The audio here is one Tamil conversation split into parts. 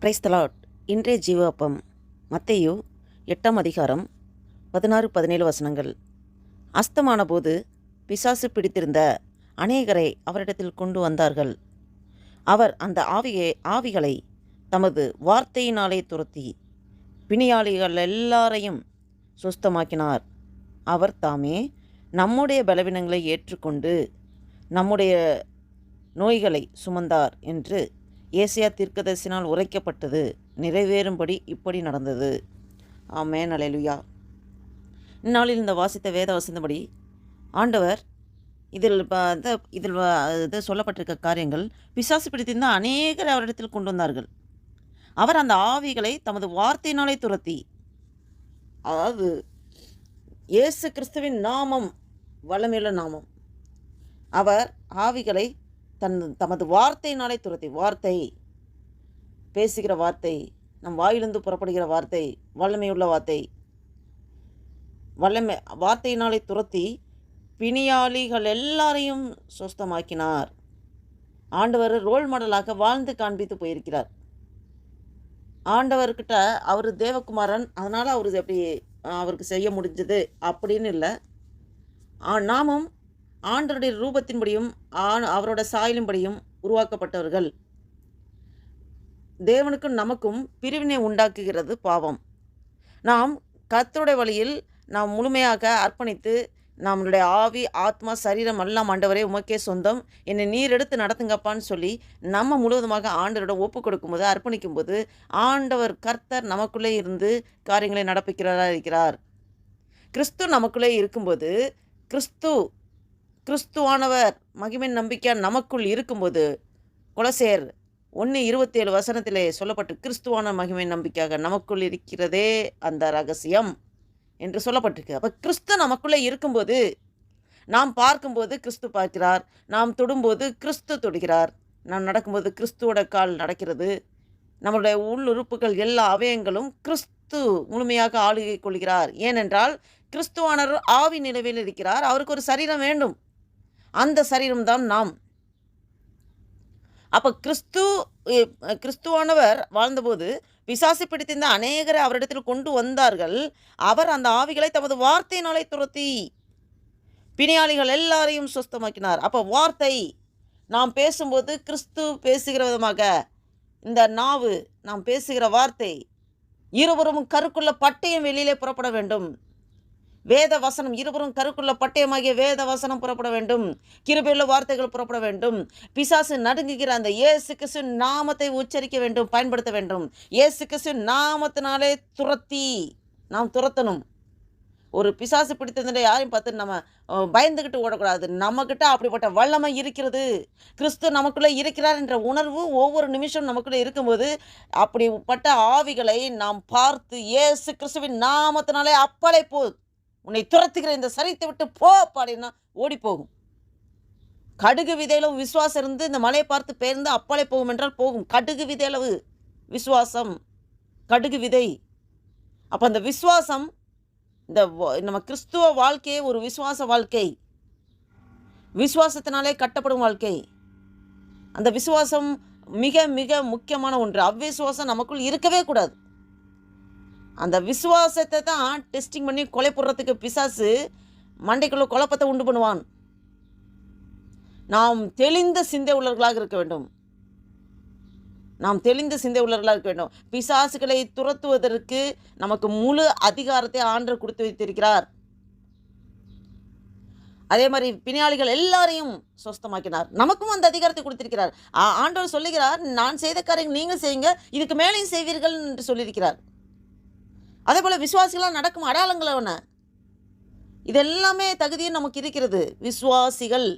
பிரைஸ்தலாட் இன்றைய ஜீவாப்பம் மத்தையு எட்டாம் அதிகாரம் பதினாறு பதினேழு வசனங்கள். அஸ்தமான போது பிசாசு பிடித்திருந்த அநேகரை அவரிடத்தில் கொண்டு வந்தார்கள். அவர் அந்த ஆவியை ஆவிகளை தமது வார்த்தையினாலே துரத்தி பிணியாளிகள் எல்லாரையும் சுஸ்தமாக்கினார். அவர் தாமே நம்முடைய பலவீனங்களை ஏற்றுக்கொண்டு நம்முடைய நோய்களை சுமந்தார் என்று ஏசியா தீர்க்கதரிசினால் உரைக்கப்பட்டது. நிறைவேறும்படி இப்படி நடந்தது. ஆமே அலையலுயா இந்நாளில் இந்த வாசித்த வேத வசந்தபடி ஆண்டவர் இதில் இதில் இது சொல்லப்பட்டிருக்க காரியங்கள் பிசாசு பிடித்திருந்த அநேகர் அவரிடத்தில் கொண்டு வந்தார்கள். அவர் அந்த ஆவிகளை தமது வார்த்தையினாலே துரத்தி அதாவது இயேசு கிறிஸ்துவின் நாமம் வளமையுள்ள நாமம். அவர் ஆவிகளை தன் தமது வார்த்தையினாலே துரத்தி வார்த்தை பேசுகிற வார்த்தை நம் வாயிலிருந்து புறப்படுகிற வார்த்தை வல்லமையுள்ள வார்த்தை வல்லமை வார்த்தையினாலே துரத்தி பிணியாளிகள் எல்லாரையும் சுஸ்தமாக்கினார். ஆண்டவர் ரோல் மாடலாக வாழ்ந்து காண்பித்து போயிருக்கிறார். ஆண்டவர்கிட்ட அவர் தேவகுமாரன் அதனால் அவர் எப்படி அவருக்கு செய்ய முடிஞ்சது அப்படின்னு இல்லை. நாமும் ஆண்டருடைய ரூபத்தின்படியும் ஆண் அவரோட சாயலின்படியும் உருவாக்கப்பட்டவர்கள். தேவனுக்கும் நமக்கும் பிரிவினை உண்டாக்குகிறது பாவம். நாம் கர்த்தருடைய வழியில் நாம் முழுமையாக அர்ப்பணித்து நம்மளுடைய ஆவி ஆத்மா சரீரம் எல்லாம் ஆண்டவரே உமக்கே சொந்தம். என்னை நீர் எடுத்து நடத்துங்கப்பான்னு சொல்லி நம்ம முழுவதுமாக ஆண்டவரிடம் ஒப்பு கொடுக்கும்போது அர்ப்பணிக்கும்போது ஆண்டவர் கர்த்தர் நமக்குள்ளே இருந்து காரியங்களை நடப்பிக்கிறதா இருக்கிறார் கிறிஸ்து நமக்குள்ளே இருக்கும்போது கிறிஸ்து கிறிஸ்துவானவர் மகிமை நம்பிக்கை நமக்குள் இருக்கும்போது குலசேர் ஒன்று இருபத்தேழு வசனத்திலே சொல்லப்பட்டு கிறிஸ்துவான மகிமை நம்பிக்கையாக நமக்குள் இருக்கிறதே அந்த ரகசியம் என்று சொல்லப்பட்டிருக்கு. அப்போ கிறிஸ்து நமக்குள்ளே இருக்கும்போது நாம் பார்க்கும்போது கிறிஸ்து பார்க்கிறார் நாம் தொடும்போது கிறிஸ்து தொடுகிறார். நாம் நடக்கும்போது கிறிஸ்துவோட கால் நடக்கிறது. நம்மளுடைய உள்ளுறுப்புகள் எல்லா அவயங்களும் கிறிஸ்து முழுமையாக ஆளுகை கொள்கிறார். ஏனென்றால் கிறிஸ்துவானவர் ஆவி நிலவில் இருக்கிறார். அவருக்கு ஒரு சரீரம் வேண்டும். அந்த சரீரம்தான் நாம். அப்போ கிறிஸ்து கிறிஸ்துவானவர் வாழ்ந்தபோது பிசாசு பிடித்திருந்த அநேகரை அவரிடத்தில் கொண்டு வந்தார்கள். அவர் அந்த ஆவிகளை தமது வார்த்தையினாலே துரத்தி பிணியாளிகள் எல்லாரையும் சுஸ்தமாக்கினார். அப்போ வார்த்தை நாம் பேசும்போது கிறிஸ்து பேசுகிற விதமாக இந்த நாவு நாம் பேசுகிற வார்த்தை இருவரும் கருக்குள்ள பட்டயம் வெளியிலே புறப்பட வேண்டும். வேத வசனம் இருவரும் கருக்குள்ள பட்டயமாகிய வேத வசனம் புறப்பட வேண்டும். கிருபையுள்ள வார்த்தைகள் புறப்பட வேண்டும். பிசாசு நடுங்குகிற அந்த இயேசு கிறிஸ்து நாமத்தை உச்சரிக்க வேண்டும் பயன்படுத்த வேண்டும். இயேசு கிறிஸ்து நாமத்தினாலே துரத்தி நாம் துரத்தணும். ஒரு பிசாசு பிடித்ததுல யாரையும் பார்த்து நம்ம பயந்துக்கிட்டு ஓடக்கூடாது. நம்மக்கிட்ட அப்படிப்பட்ட வல்லமை இருக்கிறது. கிறிஸ்து நமக்குள்ளே இருக்கிறார் என்ற உணர்வு ஒவ்வொரு நிமிஷம் நமக்குள்ளே இருக்கும்போது அப்படிப்பட்ட ஆவிகளை நாம் பார்த்து ஏசு கிறிஸ்துவின் நாமத்தினாலே அப்பளை போ உன்னை துரத்துகிற இந்த சரித்தை விட்டு போ அப்படின்னா ஓடி போகும் கடுகு விதையிலும் விசுவாசம் இருந்து இந்த மலையை பார்த்து பெயர்ந்து அப்பாலே போகும் என்றால் போகும். கடுகு விதையளவு விசுவாசம். கடுகு விதை. அப்போ அந்த விசுவாசம் இந்த வ- நம்ம கிறிஸ்துவ வாழ்க்கையே ஒரு விசுவாச வாழ்க்கை. விசுவாசத்தினாலே கட்டப்படும் வாழ்க்கை. அந்த விசுவாசம் மிக மிக முக்கியமான ஒன்று. அவ்விசுவாசம் நமக்குள் இருக்கவே கூடாது. அந்த விசுவாசத்தை தான் டெஸ்டிங் பண்ணி கொலை போடுறதுக்கு பிசாசு மண்டைக்குள்ள குழப்பத்தை உண்டு பண்ணுவான். நாம் தெளிந்த சிந்தை உள்ளவர்களாக இருக்க வேண்டும். நாம் தெளிந்த சிந்தை உள்ளவர்களாக இருக்க வேண்டும். பிசாசுகளை துரத்துவதற்கு நமக்கு முழு அதிகாரத்தை ஆண்டவர் கொடுத்து வைத்திருக்கிறார். அதே மாதிரி பிணியாளிகள் எல்லாரையும் சொஸ்தமாக்கினார். நமக்கும் அந்த அதிகாரத்தை கொடுத்திருக்கிறார். ஆ- ஆண்டவர் சொல்லுகிறார் நான் செய்த காரியங்கள் நீங்கள் செய்யுங்க இதுக்கு மேலேயும் செய்வீர்கள் என்று சொல்லியிருக்கிறார். அதே போல் விசுவாசிகளாக நடக்கும்? அடையாளங்கள் ஒன்று இது எல்லாமே தகுதியும் நமக்கு இருக்கிறது. விசுவாசிகள்.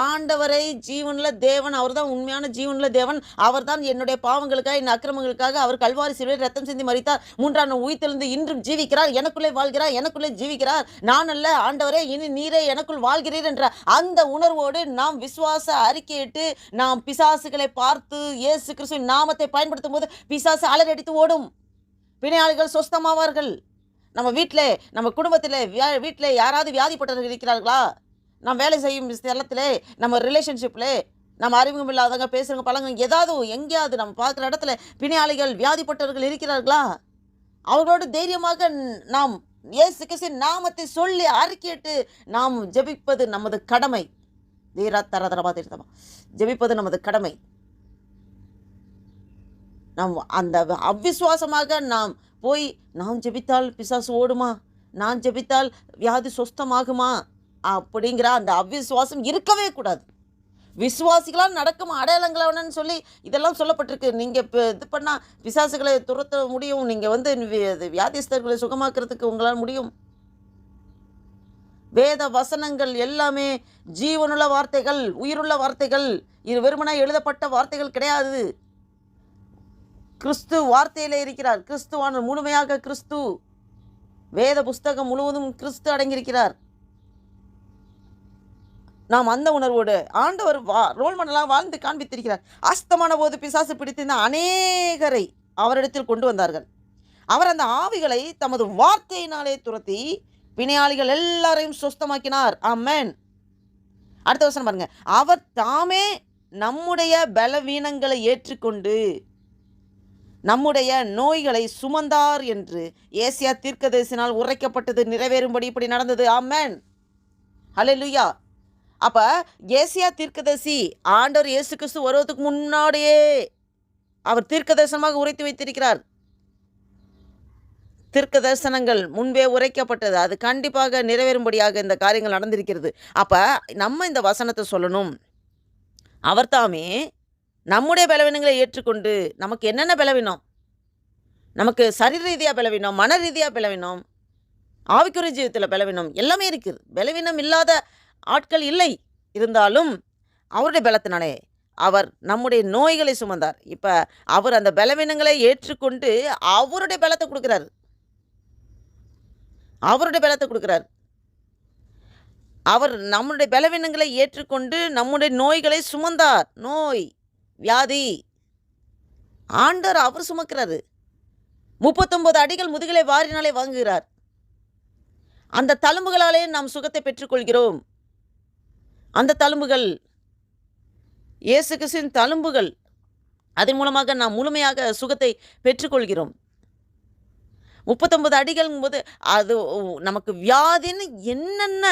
ஆண்டவரை ஜீவனில் தேவன் அவர் தான் உண்மையான ஜீவனில் தேவன். அவர்தான் என்னுடைய பாவங்களுக்காக என் அக்கிரமங்களுக்காக அவர் கல்வாரி சிலுவையில் ரத்தம் சிந்தி மறித்தார் மூன்றாம் நாள் உயிர்த்தெழுந்து இன்றும் ஜீவிக்கிறார். எனக்குள்ளே வாழ்கிறார் எனக்குள்ளே ஜீவிக்கிறார். நான் அல்ல ஆண்டவரே இனி நீரே எனக்குள் வாழ்கிறீர் என்ற அந்த உணர்வோடு நாம் விசுவாச அறிக்கையிட்டு நாம் பிசாசுகளை பார்த்து இயேசு கிறிஸ்துவின் நாமத்தை பயன்படுத்தும் போது பிசாசு அலறடித்து ஓடும். பிணையாளிகள் சொஸ்தமாவார்கள். நம்ம வீட்டில் நம்ம குடும்பத்தில் வியா வீட்டில் யாராவது வியாதிப்பட்டவர்கள் இருக்கிறார்களா? நாம் வேலை செய்யும் ஸ்தலத்திலே நம்ம ரிலேஷன்ஷிப்பில் நம்ம அறிமுகம் இல்லாதவங்க பேசுகிறவங்க பழங்க ஏதாவது எங்கேயாவது நம்ம பார்க்குற இடத்துல பிணையாளிகள் வியாதிப்பட்டவர்கள் இருக்கிறார்களா? அவர்களோடு தைரியமாக நாம் இயேசு கிறிஸ்துவின் நாமத்தை சொல்லி அறிக்கையிட்டு நாம் ஜெபிப்பது நமது கடமை. தீரா தரதரமா தீர்த்தமா ஜெபிப்பது நமது கடமை. நாம் அந்த அவ்விசுவாசமாக நாம் போய் நாம் ஜெபித்தால் பிசாசு ஓடுமா? நான் ஜெபித்தால் வியாதி சொஸ்தமாகுமா? அப்படிங்கிற அந்த அவ்விசுவாசம் இருக்கவே கூடாது. விசுவாசிகளால் நடக்கும்? அடையாளங்களானு சொல்லி இதெல்லாம் சொல்லப்பட்டிருக்கு. நீங்கள் இப்போ இது பண்ணால் பிசாசுகளை துரத்த முடியும். நீங்கள் வந்து வியாதிஸ்தர்களை சுகமாக்குறதுக்கு உங்களால் முடியும். வேத வசனங்கள் எல்லாமே ஜீவனுள்ள வார்த்தைகள் உயிருள்ள வார்த்தைகள். இது வெறுமனா எழுதப்பட்ட வார்த்தைகள் கிடையாது. கிறிஸ்து வார்த்தையில் இருக்கிறார். கிறிஸ்துவான முழுமையாக கிறிஸ்து. வேத புஸ்தகம் முழுவதும் கிறிஸ்து அடங்கியிருக்கிறார். நாம் அந்த உணர்வோடு ஆண்டவர் வா ரோல் மாடலாக வாழ்ந்து காண்பித்திருக்கிறார். அஸ்தமான போது பிசாசு பிடித்திருந்த அநேகரை அவரிடத்தில் கொண்டு வந்தார்கள். அவர் அந்த ஆவிகளை தமது வார்த்தையினாலே துரத்தி பிணையாளிகள் எல்லாரையும் சுஸ்தமாக்கினார். ஆமென். அடுத்த வருஷம் பாருங்க. அவர் தாமே நம்முடைய பலவீனங்களை ஏற்றுக்கொண்டு நம்முடைய நோய்களை சுமந்தார் என்று ஏசியா தீர்க்கதரிசினால் உரைக்கப்பட்டது நிறைவேறும்படி இப்படி நடந்தது. ஆமென். லுயா அப்போ ஏசியா தீர்க்கதரிசி ஆண்டவர் இயேசு கிறிஸ்து வருவதற்கு முன்னாடியே அவர் தீர்க்கதரிசனமாக உரைத்து வைத்திருக்கிறார். தீர்க்க தரிசனங்கள் முன்பே உரைக்கப்பட்டது. அது கண்டிப்பாக நிறைவேறும்படியாக இந்த காரியங்கள் நடந்திருக்கிறது. அப்போ நம்ம இந்த வசனத்தை சொல்லணும். அவர் தாமே நம்முடைய பலவீனங்களை ஏற்றுக்கொண்டு நமக்கு என்னென்ன பலவீனம்? நமக்கு சரீர ரீதியாக பலவீனம் மன ரீதியாக பலவீனம் ஆவிக்குறை ஜீவத்தில் பலவீனம் எல்லாமே இருக்குது. பலவீனம் இல்லாத ஆட்கள் இல்லை. இருந்தாலும் அவருடைய பலத்தினாலே அவர் நம்முடைய நோய்களை சுமந்தார். இப்போ அவர் அந்த பலவீனங்களை ஏற்றுக்கொண்டு அவருடைய பலத்தை கொடுக்குறாரு. அவருடைய பலத்தை கொடுக்குறார். அவர் நம்முடைய பலவீனங்களை ஏற்றுக்கொண்டு நம்முடைய நோய்களை சுமந்தார். நோய். வியாதி. ஆண்டவர் அவர் சுமக்கிறாரு. முப்பத்தொன்பது அடிகள் முதுகிலை வாரினாலே வாங்குகிறார். அந்த தழும்புகளாலே நாம் சுகத்தை பெற்றுக்கொள்கிறோம். அந்த தழும்புகள் இயேசு கிறிஸ்துவின் தழும்புகள் அதன் மூலமாக நாம் முழுமையாக சுகத்தை பெற்றுக்கொள்கிறோம். முப்பத்தொன்பது அடிகள்ங்கும்போது அது நமக்கு வியாதின்னு என்னென்ன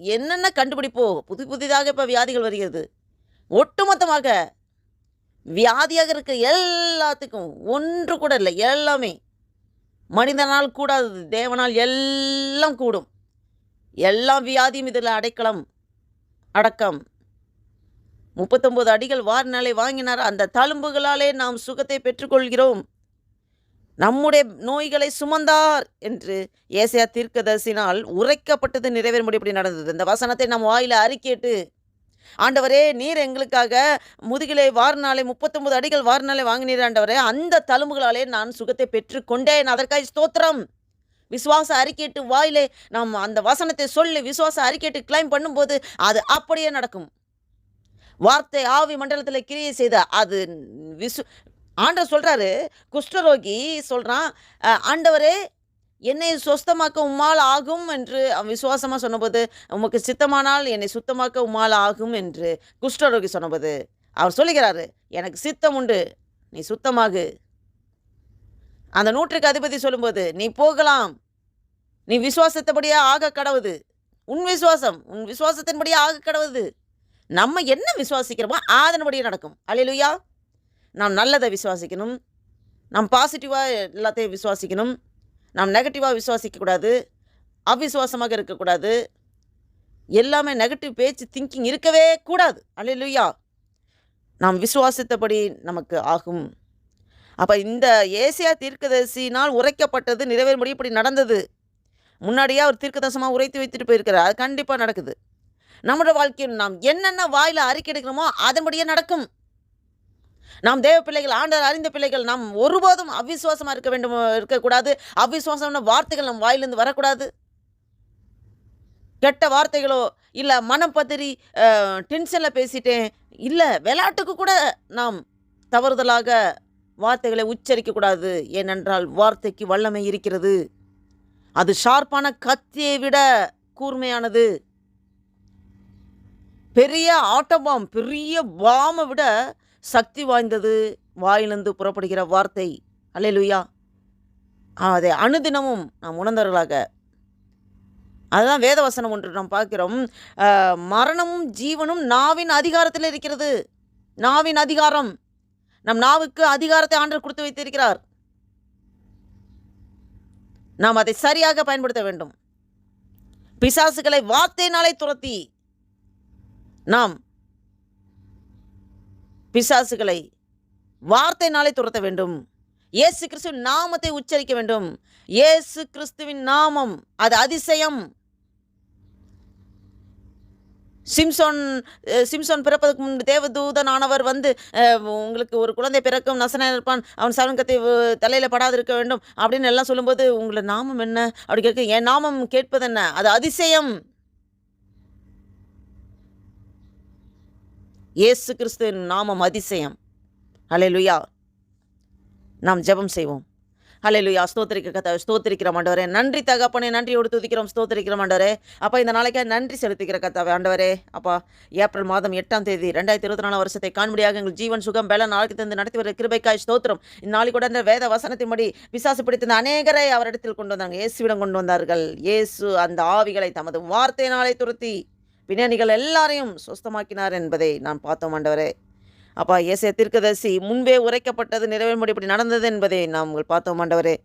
என்னென்ன கண்டுபிடிப்போ புது புதிதாக இப்போ வியாதிகள் வருகிறது. ஒட்டுமொத்தமாக வியாதியாக இருக்க எல்லாத்துக்கும் ஒன்று கூட இல்லை எல்லாமே. மனிதனால் கூடாது தேவனால் எல்லாம் கூடும். எல்லா வியாதியும் இதில் அடைக்கலம் அடக்கம். முப்பத்தொம்போது அடிகள் வாரினாலே வாங்கினார். அந்த தழும்புகளாலே நாம் சுகத்தை பெற்றுக்கொள்கிறோம். நம்முடைய நோய்களை சுமந்தார் என்று ஏசையா தீர்க்கதரிசினால் உரைக்கப்பட்டது நிறைவேறும்படி இப்படி நடந்தது. இந்த வசனத்தை நம் வாயில் அறிக்கையிட்டு ஆண்டவரே நீர் எங்களுக்காக முதுகிலே வாரினாலே முப்பத்தொன்பது அடிகள் வாரினாலே வாங்கினீர் ஆண்டவரே. அந்த தழும்புகளாலே நான் சுகத்தை பெற்றுக்கொண்டேன். அதற்காக ஸ்தோத்திரம். விசுவாச அறிக்கையிட்டு வாயிலே நாம் அந்த வசனத்தை சொல்லி விசுவாச அறிக்கையிட்டு கிளைம் பண்ணும்போது அது அப்படியே நடக்கும். வார்த்தை ஆவி மண்டலத்தில் கிரியை செய்த அது விசு ஆண்டவர் சொல்கிறாரு குஷ்டரோகி சொல்கிறான் ஆண்டவரே என்னை சொஸ்தமாக்க உம்மால் ஆகும் என்று அவன் விசுவாசமாக சொன்னபோது உமக்கு சித்தமானால் என்னை சுத்தமாக்க உம்மால் ஆகும் என்று குஷ்டரோகி சொன்னபோது அவர் சொல்லுகிறாரு எனக்கு சித்தம் உண்டு நீ சுத்தமாகு. அந்த நூற்றுக்கு அதிபதி சொல்லும்போது நீ போகலாம் நீ விசுவாசத்தபடியே ஆக கடவுது உன் விசுவாசம் உன் விசுவாசத்தின்படியே ஆக கடவுது. நம்ம என்ன விசுவாசிக்கிறோமோ அதன்படியே நடக்கும். அல்லேலூயா நாம் நல்லதை விசுவாசிக்கணும் நாம் பாசிட்டிவாக எல்லாத்தையும் விசுவாசிக்கணும். நாம் நெகட்டிவாக விசுவாசிக்கக்கூடாது அவிசுவாசமாக இருக்கக்கூடாது. எல்லாமே நெகட்டிவ் பேச்சு திங்கிங் இருக்கவே கூடாது. அல்லையா நாம் விசுவாசித்தபடி நமக்கு ஆகும். அப்போ இந்த ஏசியா தீர்க்கதரிசினால் உரைக்கப்பட்டது நிறைவேறும்படி இப்படி நடந்தது. முன்னாடியே அவர் தீர்க்கதசமாக உரைத்து வைத்துட்டு போயிருக்கிறார். அது கண்டிப்பாக நடக்குது. நம்மளோட வாழ்க்கையில் நாம் என்னென்ன வாயில் அறிக்கை எடுக்கிறோமோ அதன்படியே நடக்கும். நாம் தேவ பிள்ளைகள் ஆண்டவர் அறிந்த பிள்ளைகள் நாம் ஒருபோதும் அவிசுவாசமாக இருக்க வேண்டும் இருக்கக்கூடாது. அவிசுவாசமான வார்த்தைகள் நம் வாயிலிருந்து வரக்கூடாது. கெட்ட வார்த்தைகளோ இல்லை மனம் பத்திரி டென்ஷனில் பேசிட்டேன் இல்லை விளையாட்டுக்கு கூட நாம் தவறுதலாக வார்த்தைகளை உச்சரிக்கக்கூடாது. ஏனென்றால் வார்த்தைக்கு வல்லமை இருக்கிறது. அது ஷார்ப்பான கத்தியை விட கூர்மையானது. பெரிய ஆட்டபாம் பெரிய பாமை விட சக்தி வாய்ந்தது வாயிலிருந்து புறப்படுகிற வார்த்தை. அல்லேலூயா. அதை அனுதினமும் நாம் உணர்ந்தவர்களாக. அதுதான் வேதவசனம் ஒன்று நாம் பார்க்கிறோம். மரணமும் ஜீவனும் நாவின் அதிகாரத்தில் இருக்கிறது. நாவின் அதிகாரம். நம் நாவுக்கு அதிகாரத்தை ஆண்டர் கொடுத்து வைத்திருக்கிறார். நாம் அதை சரியாக பயன்படுத்த வேண்டும். பிசாசுகளை வார்த்தையினாலே துரத்தி நாம் பிசாசுகளை வார்த்தையினாலே துரத்த வேண்டும். இயேசு கிறிஸ்து நாமத்தை உச்சரிக்க வேண்டும். இயேசு கிறிஸ்துவின் நாமம் அது அதிசயம். சிம்சோன் சிம்சோன் பிறப்பதற்கு முன்பு தேவதூதனானவர் வந்து உங்களுக்கு ஒரு குழந்தை பிறக்கும் நசன இருப்பான் அவன் சவன்கத்தை தலையில் படாது இருக்க வேண்டும் அப்படின்னு எல்லாம் சொல்லும்போது உங்களை நாமம் என்ன? அப்படி கேட்க என் நாமம் கேட்பது என்ன அது அதிசயம். இயேசு கிறிஸ்துவின் நாமம் அதிசயம். அலையலுயா நாம் ஜெபம் செய்வோம். அலையலுயா ஸ்தோத்திரிக்க கத்த ஸ்தோத்திரிக்கிற ஆண்டவரே. நன்றி தகப்பனே நன்றியோடு துதிக்கிறோம் ஸ்தோத்திரிக்கிற ஆண்டவரே. அப்போ இந்த நாளைக்காக நன்றி செலுத்திக்கிற கத்தாவே ஆண்டவரே. அப்பா ஏப்ரல் மாதம் எட்டாம் தேதி ரெண்டாயிரத்தி இருபத்தி நாலாம் வருஷத்தை காண்படியாக எங்கள் ஜீவன் சுகம் பல நாளைக்கு தந்து நடத்தி வர கிருபைக்காய் ஸ்தோத்திரம். இந்நாளைக்கு கூட அந்த வேத வசனத்தின்படி விசாசு பிடித்திருந்த அநேகரை அவரிடத்தில் கொண்டு வந்தாங்க இயேசுவிடம் கொண்டு வந்தார்கள். இயேசு அந்த ஆவிகளை தமது வார்த்தையினாலே துரத்தி பின்னணிகள் எல்லாரையும் சுஸ்தமாக்கினார் என்பதை நான் பார்த்தோம் ஆண்டவரே. அப்பா இயேசு தீர்க்கதரிசி முன்பே உரைக்கப்பட்டது நிறைவேறும்படி இப்படி நடந்தது என்பதை நாம் பார்த்தோம் ஆண்டவரே.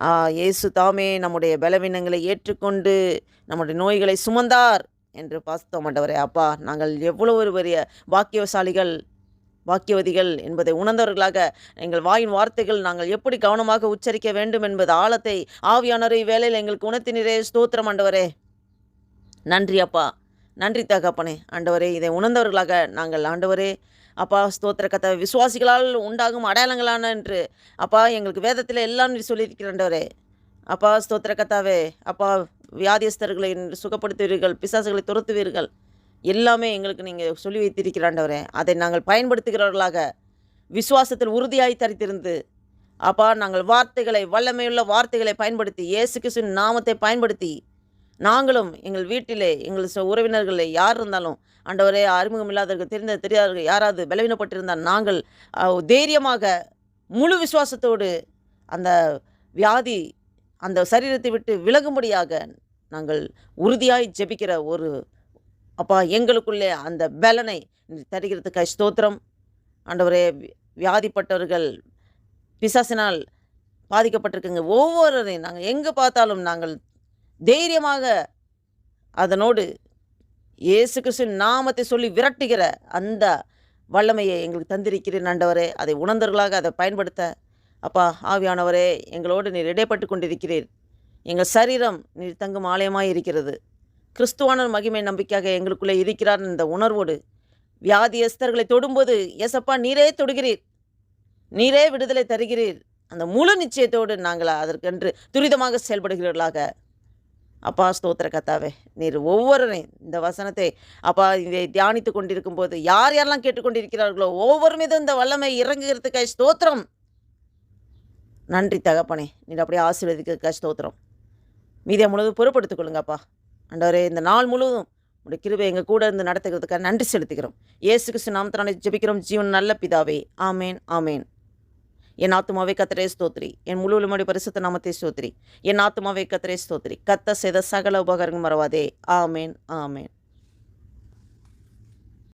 ஆ, இயேசு தாமே நம்முடைய பலவீனங்களை ஏற்றுக்கொண்டு நம்முடைய நோய்களை சுமந்தார் என்று பார்த்தோம் ஆண்டவரே. அப்பா நாங்கள் எவ்வளோ ஒரு பெரிய பாக்கியசாலிகள் வாக்கியவதிகள் என்பதை உணர்ந்தவர்களாக எங்கள் வாயின் வார்த்தைகள் நாங்கள் எப்படி கவனமாக உச்சரிக்க வேண்டும் என்பது ஆழத்தை ஆவியானரை வேலையில் எங்களுக்கு உணர்த்தினரே. ஸ்தோத்திரம் ஆண்டவரே. நன்றி அப்பா. நன்றி தகப்பனே. ஆண்டவரே இதை உணர்ந்தவர்களாக நாங்கள். ஆண்டவரே அப்பா ஸ்தோத்திர கதை விசுவாசிகளால் உண்டாகும் அடையாளங்களான என்று அப்பா எங்களுக்கு வேதத்தில் எல்லாம் சொல்லியிருக்கிறாண்டவரே அப்பா ஸ்தோத்திர கத்தாவே அப்பா வியாதியஸ்தர்களை சுகப்படுத்துவீர்கள் பிசாசுகளை துரத்துவீர்கள். எல்லாமே எங்களுக்கு நீங்கள் சொல்லி வைத்திருக்கிறாண்டவரே அதை நாங்கள் பயன்படுத்துகிறவர்களாக விசுவாசத்தில் உறுதியாய் தரித்திருந்து அப்பா நாங்கள் வார்த்தைகளை வல்லமையுள்ள வார்த்தைகளை பயன்படுத்தி இயேசு கிறிஸ்துவின் நாமத்தை பயன்படுத்தி நாங்களும் எங்கள் வீட்டிலே எங்கள் உறவினர்களே யார் இருந்தாலும் ஆண்டவரே அறிமுகம் இல்லாதவர்கள் தெரிந்த தெரியாதவர்கள் யாராவது பலவீனப்பட்டிருந்தால் நாங்கள் தைரியமாக முழு விசுவாசத்தோடு அந்த வியாதி அந்த சரீரத்தை விட்டு விலகும்படியாக நாங்கள் உறுதியாய் ஜெபிக்கிற ஒரு அப்பா எங்களுக்குள்ளே அந்த பலனை தருகிறதுக்கு ஸ்தோத்திரம். ஆண்டவரே வியாதிப்பட்டவர்கள் பிசாசினால் பாதிக்கப்பட்டிருக்குங்க. ஒவ்வொருவரையும் நாங்கள் எங்கே பார்த்தாலும் நாங்கள் தைரியமாக அதனோடு இயேசு கிறிஸ்துவின் நாமத்தை சொல்லி விரட்டுகிற அந்த வல்லமையை எங்களுக்கு தந்திருக்கிறேன் ஆண்டவரே. அதை உணர்ந்தவர்களாக அதை பயன்படுத்த. அப்பா ஆவியானவரே எங்களோடு நீர் இடைப்பட்டு கொண்டிருக்கிறீர். எங்கள் சரீரம் நீர் தங்கும் ஆலயமாக இருக்கிறது. கிறிஸ்துவான மகிமை நம்பிக்கையாக எங்களுக்குள்ளே இருக்கிறார் இந்த உணர்வோடு வியாதியஸ்தர்களை தொடும்போது ஏசப்பா நீரே தொடுகிறீர். நீரே விடுதலை தருகிறீர். அந்த முழு நிச்சயத்தோடு நாங்கள் அதற்கென்று துரிதமாக செயல்படுகிறீர்களாக அப்பா ஸ்தோத்திர கத்தாவே நீர் ஒவ்வொருவரையும் இந்த வசனத்தை அப்பா இதை தியானித்து கொண்டிருக்கும் போது யார் யாரெல்லாம் கேட்டுக்கொண்டிருக்கிறார்களோ ஒவ்வொரு மீதும் இந்த வல்லமை இறங்குகிறதுக்காய் ஸ்தோத்திரம். நன்றி தகப்பனே நீர் அப்படியே ஆசீர்வதிக்கிறதுக்காய் ஸ்தோத்திரம். மீதியை முழுவதும் பொறுப்படுத்திக் கொள்ளுங்கப்பா. அண்டவரே இந்த நாள் முழுவதும் உடைய கிருபை எங்கள் கூட இருந்து நடத்துகிறதுக்காக நன்றி செலுத்துகிறோம் இயேசு கிறிஸ்து நாமத்தினாலே ஜெபிக்கிறோம். ஜீவன் நல்ல பிதாவே. ஆமேன் ஆமேன். என் ஆத்துமாவே கத்திரே ஸ்தோத்ரி. என் முழு உலமுடைய பரிசுத்த நாமத்தை ஸ்தோத்ரி. என் ஆத்துமாவே கத்திரே ஸ்தோத்ரி. கத்த செய்த சகல உபகாரங்கள் மறவாதே. ஆமேன் ஆமேன்.